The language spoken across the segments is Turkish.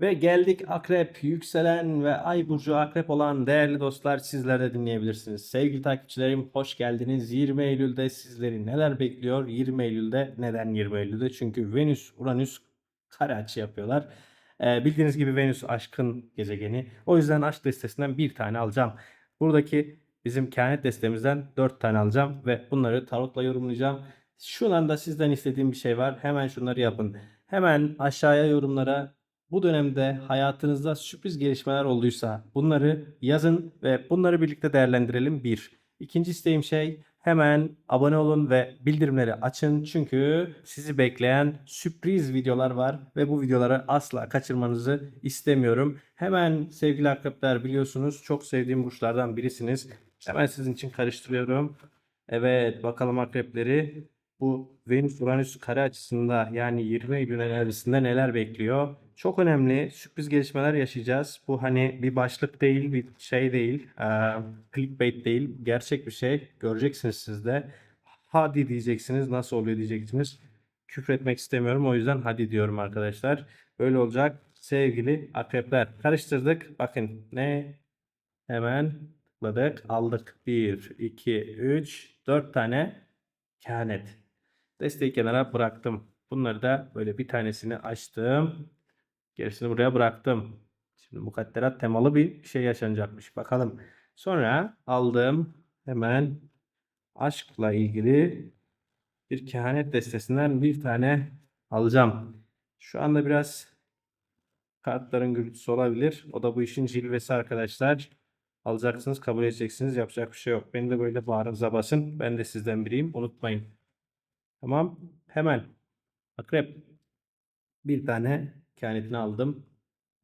Ve geldik akrep, yükselen ve ay burcu akrep olan değerli dostlar sizler de dinleyebilirsiniz. Sevgili takipçilerim hoş geldiniz. 20 Eylül'de sizleri neler bekliyor? 20 Eylül'de neden 20 Eylül'de? Çünkü Venüs, Uranüs kare açı yapıyorlar. Ee, bildiğiniz gibi Venüs aşkın gezegeni. O yüzden aşk destesinden bir tane alacağım. Buradaki bizim kehanet destemizden 4 tane alacağım ve bunları tarotla yorumlayacağım. Şu anda sizden istediğim bir şey var. Hemen şunları yapın. Hemen aşağıya yorumlara bu dönemde hayatınızda sürpriz gelişmeler olduysa bunları yazın ve bunları birlikte değerlendirelim. Bir. İkinci isteğim şey hemen abone olun ve bildirimleri açın. Çünkü sizi bekleyen sürpriz videolar var ve bu videoları asla kaçırmanızı istemiyorum. Hemen sevgili akrepler biliyorsunuz çok sevdiğim burçlardan birisiniz. Hemen sizin için karıştırıyorum. Evet bakalım akrepleri bu Venüs Uranüs kare açısında yani 20 Eylül enerjisinde neler bekliyor? Çok önemli sürpriz gelişmeler yaşayacağız. Bu hani bir başlık değil, bir şey değil, eee, clickbait değil, gerçek bir şey. Göreceksiniz siz de. Hadi diyeceksiniz, nasıl oluyor diyeceksiniz. Küfretmek istemiyorum o yüzden hadi diyorum arkadaşlar. Böyle olacak sevgili akrepler. Karıştırdık. Bakın ne? Hemen tıkladık, aldık. 1, 2, 3, 4 tane kehanet. Desteği kenara bıraktım. Bunları da böyle bir tanesini açtım. Gerisini buraya bıraktım. Şimdi mukadderat temalı bir şey yaşanacakmış. Bakalım. Sonra aldım hemen aşkla ilgili bir kehanet destesinden bir tane alacağım. Şu anda biraz kartların gürültüsü olabilir. O da bu işin cilvesi arkadaşlar. Alacaksınız, kabul edeceksiniz. Yapacak bir şey yok. Beni de böyle bağrınıza basın. Ben de sizden biriyim. Unutmayın. Tamam. Hemen. Akrep. Bir tane kehanetini aldım.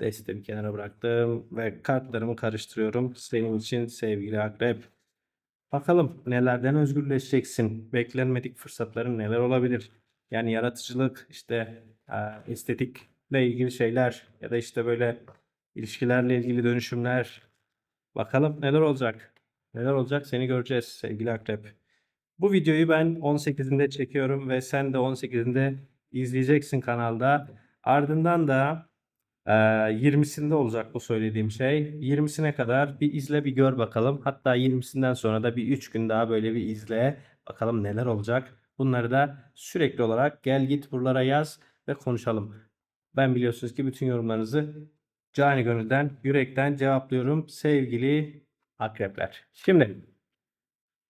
Destemi kenara bıraktım. Ve kartlarımı karıştırıyorum. Senin için sevgili akrep. Bakalım nelerden özgürleşeceksin? Beklenmedik fırsatların neler olabilir? Yani yaratıcılık, işte estetikle ilgili şeyler ya da işte böyle ilişkilerle ilgili dönüşümler. Bakalım neler olacak? Neler olacak seni göreceğiz sevgili akrep. Bu videoyu ben 18'inde çekiyorum ve sen de 18'inde izleyeceksin kanalda. Ardından da e, 20'sinde olacak bu söylediğim şey. 20'sine kadar bir izle bir gör bakalım. Hatta 20'sinden sonra da bir 3 gün daha böyle bir izle. Bakalım neler olacak. Bunları da sürekli olarak gel git buralara yaz ve konuşalım. Ben biliyorsunuz ki bütün yorumlarınızı cani gönülden, yürekten cevaplıyorum sevgili akrepler. Şimdi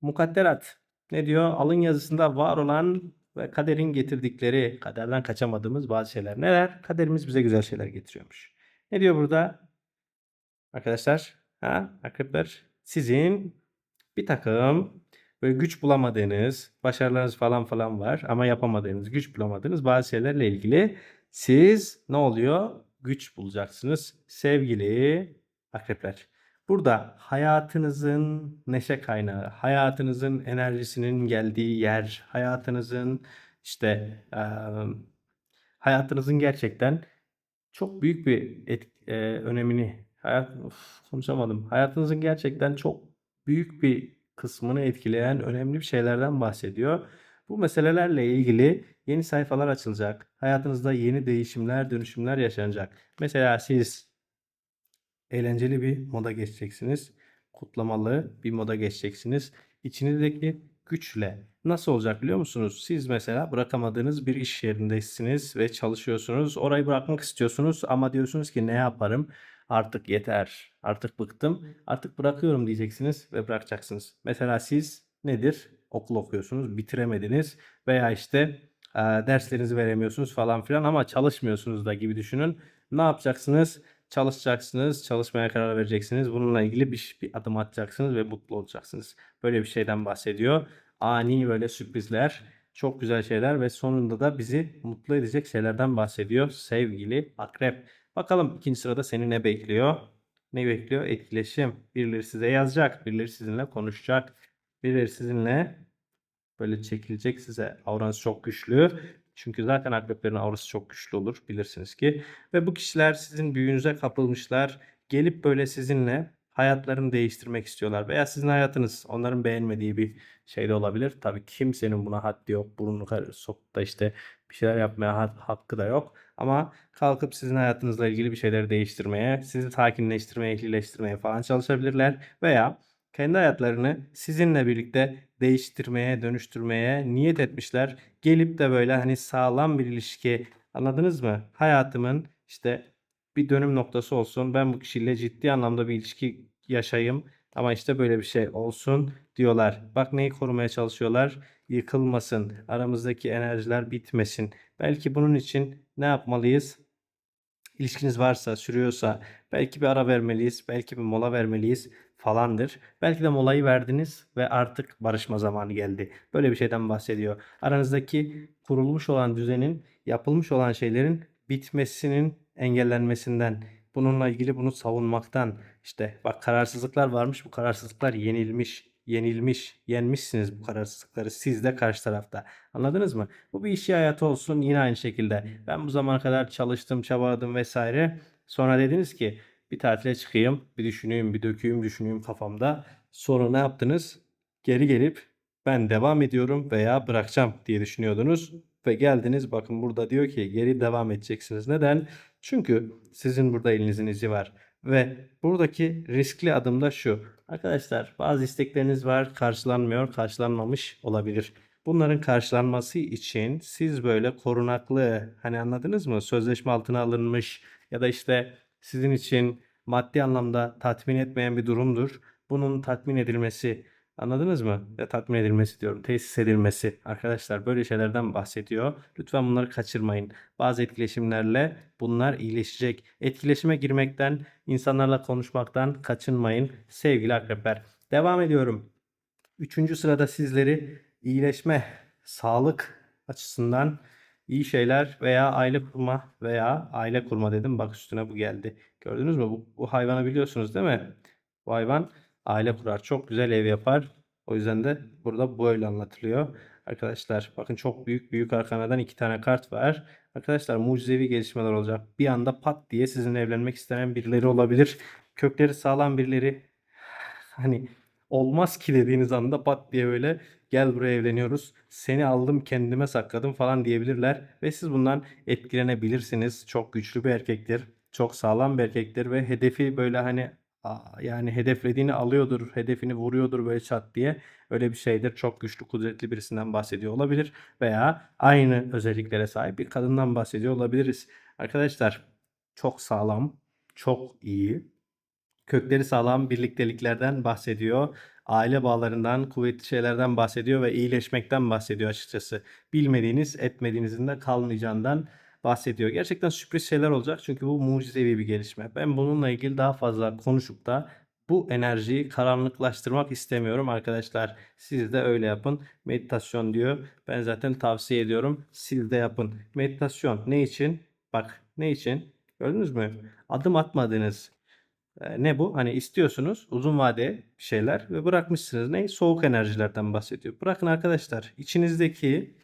mukadderat ne diyor? Alın yazısında var olan ve kaderin getirdikleri, kaderden kaçamadığımız bazı şeyler. Neler? Kaderimiz bize güzel şeyler getiriyormuş. Ne diyor burada? Arkadaşlar, ha, akrepler sizin bir takım böyle güç bulamadığınız, başarılarınız falan falan var ama yapamadığınız, güç bulamadığınız bazı şeylerle ilgili siz ne oluyor? Güç bulacaksınız sevgili akrepler. Burada hayatınızın neşe kaynağı, hayatınızın enerjisinin geldiği yer, hayatınızın işte eee, hayatınızın gerçekten çok büyük bir et, eee, önemini, hayat, of, konuşamadım. Hayatınızın gerçekten çok büyük bir kısmını etkileyen önemli bir şeylerden bahsediyor. Bu meselelerle ilgili yeni sayfalar açılacak. Hayatınızda yeni değişimler, dönüşümler yaşanacak. Mesela siz eğlenceli bir moda geçeceksiniz. Kutlamalı bir moda geçeceksiniz. İçinizdeki güçle nasıl olacak biliyor musunuz? Siz mesela bırakamadığınız bir iş yerindesiniz ve çalışıyorsunuz. Orayı bırakmak istiyorsunuz ama diyorsunuz ki ne yaparım? Artık yeter. Artık bıktım. Artık bırakıyorum diyeceksiniz ve bırakacaksınız. Mesela siz nedir? Okul okuyorsunuz, bitiremediniz veya işte e, derslerinizi veremiyorsunuz falan filan ama çalışmıyorsunuz da gibi düşünün. Ne yapacaksınız? Çalışacaksınız, çalışmaya karar vereceksiniz. Bununla ilgili bir, bir adım atacaksınız ve mutlu olacaksınız. Böyle bir şeyden bahsediyor. Ani böyle sürprizler, çok güzel şeyler ve sonunda da bizi mutlu edecek şeylerden bahsediyor sevgili akrep. Bakalım ikinci sırada seni ne bekliyor? Ne bekliyor? Etkileşim. Birileri size yazacak, birileri sizinle konuşacak, birileri sizinle böyle çekilecek size. Avranız çok güçlü. Çünkü zaten akreplerin aurası çok güçlü olur bilirsiniz ki. Ve bu kişiler sizin büyünüze kapılmışlar. Gelip böyle sizinle hayatlarını değiştirmek istiyorlar. Veya sizin hayatınız onların beğenmediği bir şey de olabilir. Tabii kimsenin buna haddi yok. Burnunu sokup da işte bir şeyler yapmaya ha- hakkı da yok. Ama kalkıp sizin hayatınızla ilgili bir şeyleri değiştirmeye, sizi sakinleştirmeye, ehlileştirmeye falan çalışabilirler. Veya kendi hayatlarını sizinle birlikte değiştirmeye, dönüştürmeye niyet etmişler. Gelip de böyle hani sağlam bir ilişki anladınız mı? Hayatımın işte bir dönüm noktası olsun. Ben bu kişiyle ciddi anlamda bir ilişki yaşayayım. Ama işte böyle bir şey olsun diyorlar. Bak neyi korumaya çalışıyorlar? Yıkılmasın. Aramızdaki enerjiler bitmesin. Belki bunun için ne yapmalıyız? İlişkiniz varsa, sürüyorsa belki bir ara vermeliyiz, belki bir mola vermeliyiz falandır. Belki de molayı verdiniz ve artık barışma zamanı geldi. Böyle bir şeyden bahsediyor. Aranızdaki kurulmuş olan düzenin, yapılmış olan şeylerin bitmesinin engellenmesinden, bununla ilgili bunu savunmaktan, işte bak kararsızlıklar varmış, bu kararsızlıklar yenilmiş, yenilmiş, yenmişsiniz bu kararsızlıkları siz de karşı tarafta. Anladınız mı? Bu bir iş hayatı olsun yine aynı şekilde. Ben bu zamana kadar çalıştım, çabaladım vesaire. Sonra dediniz ki bir tatile çıkayım, bir düşüneyim, bir döküyüm, düşüneyim kafamda. Sonra ne yaptınız? Geri gelip ben devam ediyorum veya bırakacağım diye düşünüyordunuz. Ve geldiniz bakın burada diyor ki geri devam edeceksiniz. Neden? Çünkü sizin burada elinizin izi var. Ve buradaki riskli adım da şu. Arkadaşlar bazı istekleriniz var karşılanmıyor, karşılanmamış olabilir. Bunların karşılanması için siz böyle korunaklı hani anladınız mı? Sözleşme altına alınmış ya da işte sizin için maddi anlamda tatmin etmeyen bir durumdur. Bunun tatmin edilmesi anladınız mı? Ya tatmin edilmesi diyorum. Tesis edilmesi. Arkadaşlar böyle şeylerden bahsediyor. Lütfen bunları kaçırmayın. Bazı etkileşimlerle bunlar iyileşecek. Etkileşime girmekten, insanlarla konuşmaktan kaçınmayın sevgili akrepler. Devam ediyorum. Üçüncü sırada sizleri iyileşme, sağlık açısından iyi şeyler veya aile kurma veya aile kurma dedim. Bak üstüne bu geldi. Gördünüz mü? Bu, bu hayvanı biliyorsunuz değil mi? Bu hayvan aile kurar. Çok güzel ev yapar. O yüzden de burada böyle anlatılıyor. Arkadaşlar bakın çok büyük büyük arkanadan iki tane kart var. Arkadaşlar mucizevi gelişmeler olacak. Bir anda pat diye sizinle evlenmek isteyen birileri olabilir. Kökleri sağlam birileri hani olmaz ki dediğiniz anda pat diye böyle gel buraya evleniyoruz. Seni aldım kendime sakladım falan diyebilirler. Ve siz bundan etkilenebilirsiniz. Çok güçlü bir erkektir. Çok sağlam bir erkektir ve hedefi böyle hani yani hedeflediğini alıyordur, hedefini vuruyordur böyle çat diye. Öyle bir şeydir. Çok güçlü, kudretli birisinden bahsediyor olabilir. Veya aynı özelliklere sahip bir kadından bahsediyor olabiliriz. Arkadaşlar çok sağlam, çok iyi, kökleri sağlam birlikteliklerden bahsediyor. Aile bağlarından, kuvvetli şeylerden bahsediyor ve iyileşmekten bahsediyor açıkçası. Bilmediğiniz, etmediğinizin de kalmayacağından bahsediyor. Gerçekten sürpriz şeyler olacak çünkü bu mucizevi bir gelişme. Ben bununla ilgili daha fazla konuşup da bu enerjiyi karanlıklaştırmak istemiyorum arkadaşlar. Siz de öyle yapın. Meditasyon diyor. Ben zaten tavsiye ediyorum. Siz de yapın. Meditasyon ne için? Bak ne için? Gördünüz mü? Adım atmadığınız e, ne bu? Hani istiyorsunuz uzun vade şeyler ve bırakmışsınız. Ne? Soğuk enerjilerden bahsediyor. Bırakın arkadaşlar. içinizdeki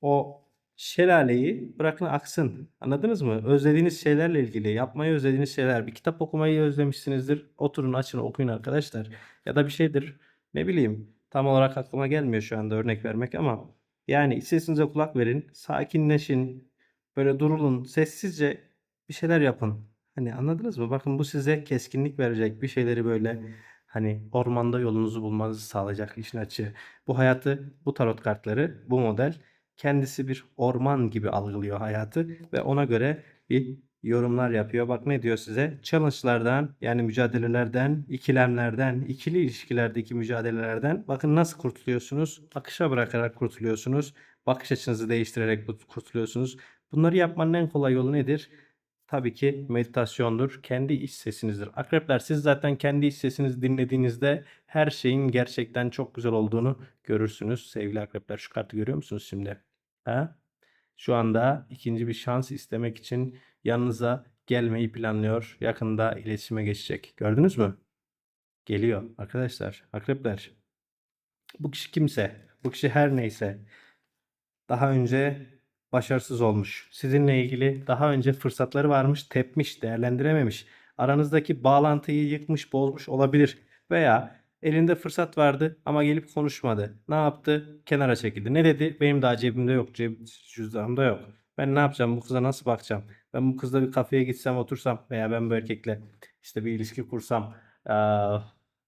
o şelaleyi bırakın aksın. Anladınız mı? Özlediğiniz şeylerle ilgili, yapmayı özlediğiniz şeyler. Bir kitap okumayı özlemişsinizdir. Oturun açın okuyun arkadaşlar. Ya da bir şeydir. Ne bileyim. Tam olarak aklıma gelmiyor şu anda örnek vermek ama yani sesinize kulak verin. Sakinleşin. Böyle durulun. Sessizce bir şeyler yapın. Hani anladınız mı? Bakın bu size keskinlik verecek bir şeyleri böyle hani ormanda yolunuzu bulmanızı sağlayacak işin açığı. Bu hayatı, bu tarot kartları, bu model kendisi bir orman gibi algılıyor hayatı ve ona göre bir yorumlar yapıyor. Bak ne diyor size? Challenge'lardan yani mücadelelerden, ikilemlerden, ikili ilişkilerdeki mücadelelerden bakın nasıl kurtuluyorsunuz? Akışa bırakarak kurtuluyorsunuz. Bakış açınızı değiştirerek kurtuluyorsunuz. Bunları yapmanın en kolay yolu nedir? Tabii ki meditasyondur. Kendi iç sesinizdir. Akrepler siz zaten kendi iç sesinizi dinlediğinizde her şeyin gerçekten çok güzel olduğunu görürsünüz. Sevgili akrepler şu kartı görüyor musunuz şimdi? Ha? Şu anda ikinci bir şans istemek için yanınıza gelmeyi planlıyor. Yakında iletişime geçecek. Gördünüz mü? Geliyor arkadaşlar. Akrepler. Bu kişi kimse, bu kişi her neyse daha önce başarısız olmuş. Sizinle ilgili daha önce fırsatları varmış, tepmiş, değerlendirememiş. Aranızdaki bağlantıyı yıkmış, bozmuş olabilir. Veya Elinde fırsat vardı ama gelip konuşmadı. Ne yaptı? Kenara çekildi. Ne dedi? Benim daha cebimde yok. Ceb cüzdanımda yok. Ben ne yapacağım? Bu kıza nasıl bakacağım? Ben bu kızla bir kafeye gitsem otursam veya ben bu erkekle işte bir ilişki kursam eee,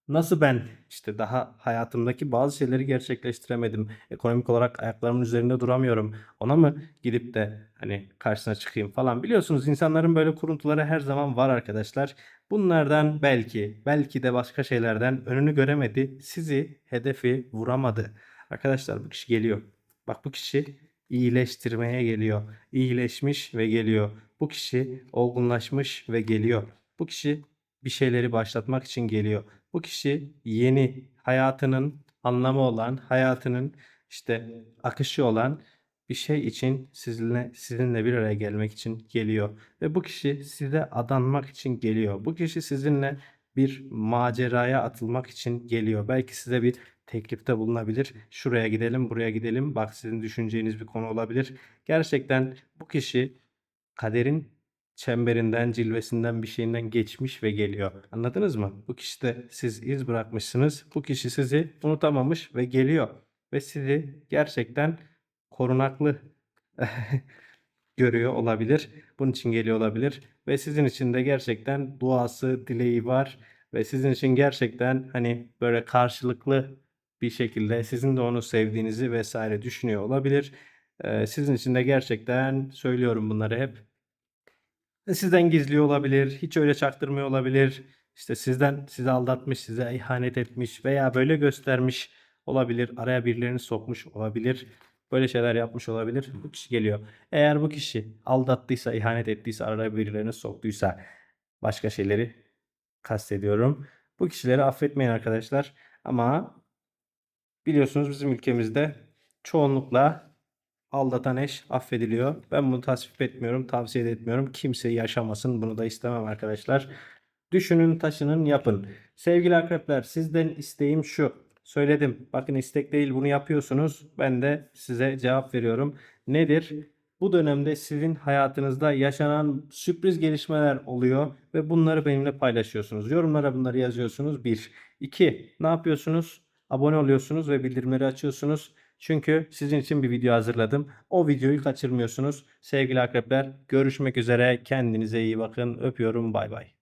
nasıl ben işte daha hayatımdaki bazı şeyleri gerçekleştiremedim. Ekonomik olarak ayaklarımın üzerinde duramıyorum. Ona mı gidip de hani karşısına çıkayım falan. Biliyorsunuz insanların böyle kuruntuları her zaman var arkadaşlar. Bunlardan belki, belki de başka şeylerden önünü göremedi. Sizi hedefi vuramadı. Arkadaşlar bu kişi geliyor. Bak bu kişi iyileştirmeye geliyor. İyileşmiş ve geliyor. Bu kişi olgunlaşmış ve geliyor. Bu kişi bir şeyleri başlatmak için geliyor. Bu kişi yeni hayatının anlamı olan, hayatının işte akışı olan bir şey için sizinle sizinle bir araya gelmek için geliyor ve bu kişi size adanmak için geliyor. Bu kişi sizinle bir maceraya atılmak için geliyor. Belki size bir teklifte bulunabilir. Şuraya gidelim, buraya gidelim. Bak sizin düşüneceğiniz bir konu olabilir. Gerçekten bu kişi kaderin çemberinden, cilvesinden bir şeyinden geçmiş ve geliyor. Anladınız mı? Bu kişide siz iz bırakmışsınız. Bu kişi sizi unutamamış ve geliyor. Ve sizi gerçekten korunaklı görüyor olabilir. Bunun için geliyor olabilir. Ve sizin için de gerçekten duası, dileği var. Ve sizin için gerçekten hani böyle karşılıklı bir şekilde sizin de onu sevdiğinizi vesaire düşünüyor olabilir. Ee, sizin için de gerçekten söylüyorum bunları hep. Sizden gizliyor olabilir, hiç öyle çaktırmıyor olabilir. İşte sizden sizi aldatmış, size ihanet etmiş veya böyle göstermiş olabilir. Araya birilerini sokmuş olabilir. Böyle şeyler yapmış olabilir. Bu kişi geliyor. Eğer bu kişi aldattıysa, ihanet ettiyse, araya birilerini soktuysa başka şeyleri kastediyorum. Bu kişileri affetmeyin arkadaşlar. Ama biliyorsunuz bizim ülkemizde çoğunlukla aldatan eş affediliyor. Ben bunu tasvip etmiyorum, tavsiye de etmiyorum. Kimse yaşamasın. Bunu da istemem arkadaşlar. Düşünün, taşının, yapın. Sevgili akrepler, sizden isteğim şu. Söyledim. Bakın istek değil bunu yapıyorsunuz. Ben de size cevap veriyorum. Nedir? Bu dönemde sizin hayatınızda yaşanan sürpriz gelişmeler oluyor ve bunları benimle paylaşıyorsunuz. Yorumlara bunları yazıyorsunuz. Bir. İki. Ne yapıyorsunuz? Abone oluyorsunuz ve bildirimleri açıyorsunuz. Çünkü sizin için bir video hazırladım. O videoyu kaçırmıyorsunuz. Sevgili akrepler görüşmek üzere. Kendinize iyi bakın. Öpüyorum. Bay bay.